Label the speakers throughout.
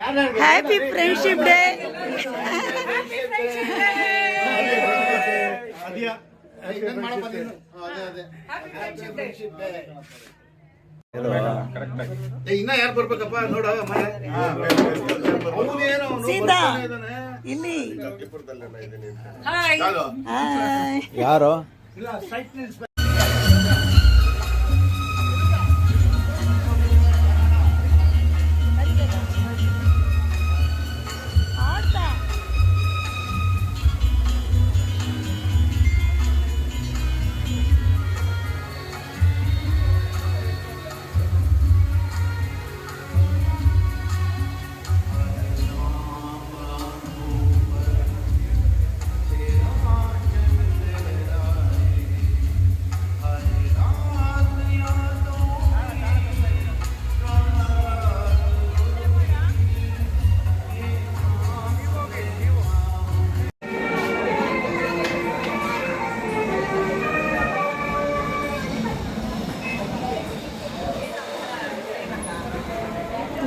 Speaker 1: Happy friendship day
Speaker 2: ಇನ್ನ ಯಾರು ಬರ್ಬೇಕಪ್ಪ? ನೋಡ
Speaker 1: ಸೀತಾ ಇಲ್ಲಿ. ಹಾಯ್
Speaker 3: ಯಾರು?
Speaker 1: ಆಡ್ತಾ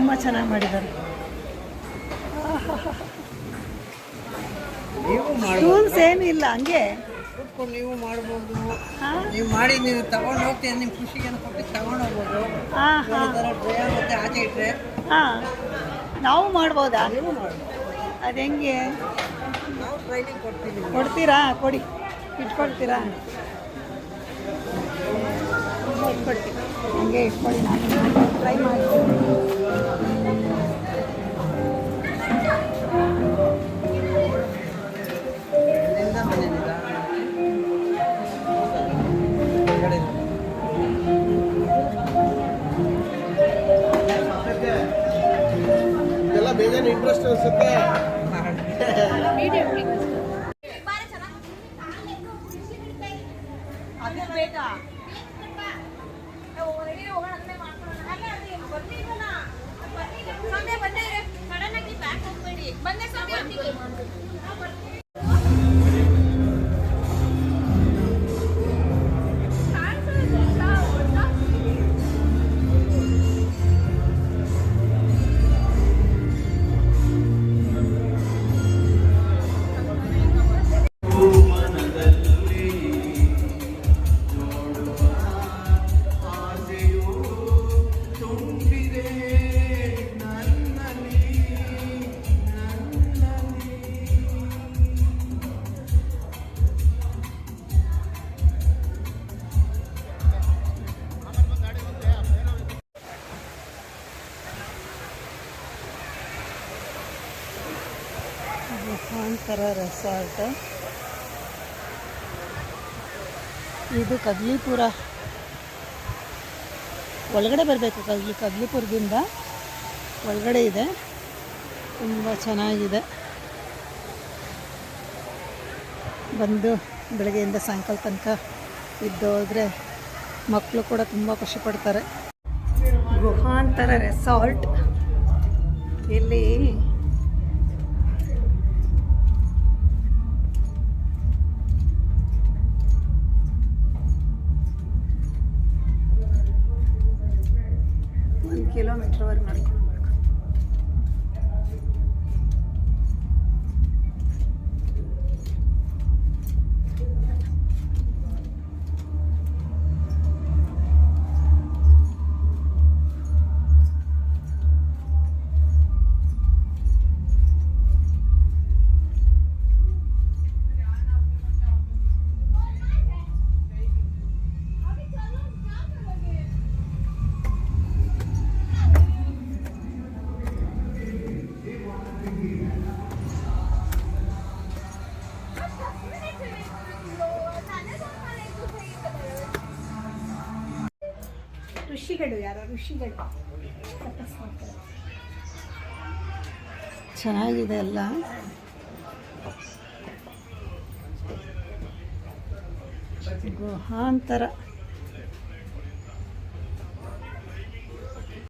Speaker 1: ತುಂಬ ಚೆನ್ನಾಗಿ ಮಾಡಿದ್ದಾರೆ. ರೂಲ್ಸ್ ಸೇಮ್ ಇಲ್ಲ ಹಂಗೆ.
Speaker 4: ಕೂತ್ಕೊಂಡು ನೀವು ಮಾಡ್ಬೋದು? ನೀವು ಮಾಡಿ ನೀವು ತಗೊಂಡು ಹೋಗ್ತೀರಿ ನಿಮ್ಮ ಖುಷಿಗೆ ಕೊಟ್ಟು ತಗೊಂಡು ಹೋಗ್ಬೋದು. ಡ್ರೈ ಆಗುತ್ತೆ ಆಚೆ ಇಟ್ಟರೆ
Speaker 1: ಹಾಂ ನಾವು ಮಾಡ್ಬೋದಾ?
Speaker 4: ನೀವು ಮಾಡ್ಬೋದು.
Speaker 1: ಅದು ಹೆಂಗೆ?
Speaker 4: ನಾವು ಟ್ರೈನಿಂಗ್ ಕೊಡ್ತೀವಿ.
Speaker 1: ಕೊಡ್ತೀರಾ? ಕೊಡಿ. ಇಟ್ಕೊಳ್ತೀರಾ? ಇಟ್ಕೊಳ್ತೀವಿ ಹಂಗೆ ಇಟ್ಕೊಳ್ಳಿ ನಾನು ಟ್ರೈ ಮಾಡ್ತೀನಿ
Speaker 2: ಇಂಟ್ರೆಸ್ಟ್ ಅನ್ಸುತ್ತೆ.
Speaker 5: ಬಂದೆ ಸ್ವಾಮಿ
Speaker 1: ಗುಹಾಂತರ ರೆಸಾರ್ಟ್ ಇದು ಕಗ್ಲಿಪುರ. ಒಳಗಡೆ ಬರಬೇಕು ಕಗ್ಲಿ, ಕಗ್ಲಿಪುರದಿಂದ ಒಳಗಡೆ ಇದೆ. ತುಂಬ ಚೆನ್ನಾಗಿದೆ. ಬಂದು ಬೆಳಗ್ಗೆಯಿಂದ ಸಾಯಂಕಾಲ ತನಕ ಇದ್ದೋದ್ರೆ ಮಕ್ಕಳು ಕೂಡ ತುಂಬ ಖುಷಿ ಪಡ್ತಾರೆ. ಗುಹಾಂತರ ರೆಸಾರ್ಟ್. ಇಲ್ಲಿ കിലോമീറ്റർ വരെ നടക്കും ಋಷಿಗಳು ಯಾರೋ ಋಷಿಗಳು. ಚೆನ್ನಾಗಿದೆ ಅಲ್ಲ ಗುಹಾಂತರ